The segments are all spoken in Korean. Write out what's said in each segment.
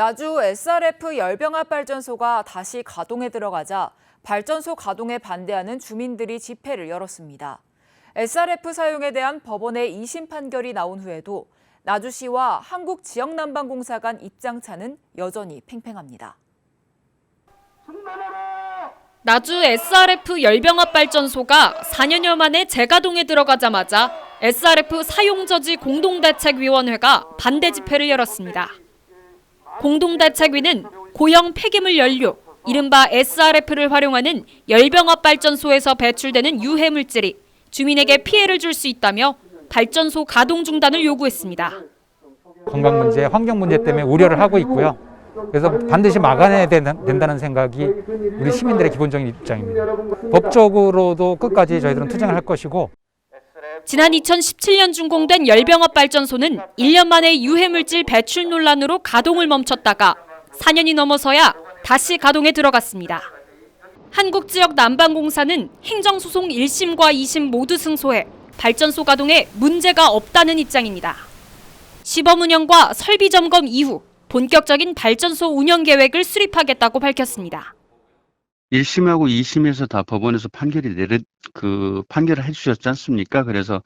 나주 SRF 열병합 발전소가 다시 가동에 들어가자 발전소 가동에 반대하는 주민들이 집회를 열었습니다. SRF 사용에 대한 법원의 2심 판결이 나온 후에도 나주시와 한국지역난방공사 간 입장차는 여전히 팽팽합니다. 나주 SRF 열병합 발전소가 4년여 만에 재가동에 들어가자마자 SRF 사용저지 공동대책위원회가 반대 집회를 열었습니다. 공동대책위는 고형 폐기물 연료, 이른바 SRF를 활용하는 열병합 발전소에서 배출되는 유해 물질이 주민에게 피해를 줄 수 있다며 발전소 가동 중단을 요구했습니다. 건강 문제, 환경 문제 때문에 우려를 하고 있고요. 그래서 반드시 막아내야 된다- 된다는 생각이 우리 시민들의 기본적인 입장입니다. 법적으로도 끝까지 저희들은 투쟁을 할 것이고 지난 2017년 준공된 열병합 발전소는 1년 만에 유해물질 배출 논란으로 가동을 멈췄다가 4년이 넘어서야 다시 가동에 들어갔습니다. 한국 지역 난방공사는 행정소송 1심과 2심 모두 승소해 발전소 가동에 문제가 없다는 입장입니다. 시범 운영과 설비 점검 이후 본격적인 발전소 운영 계획을 수립하겠다고 밝혔습니다. 1심하고 2심에서 다 법원에서 판결이 내려 그 판결을 해주셨지 않습니까? 그래서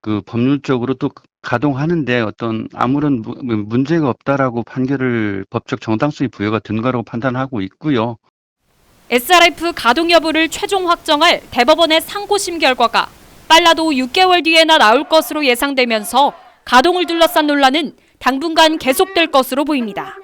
그 법률적으로 또 가동하는데 어떤 아무런 무- 문제가 없다라고 판결을 법적 정당성이 부여가 된 거라고 판단하고 있고요. SRF 가동 여부를 최종 확정할 대법원의 상고심 결과가 빨라도 6개월 뒤에나 나올 것으로 예상되면서 가동을 둘러싼 논란은 당분간 계속될 것으로 보입니다.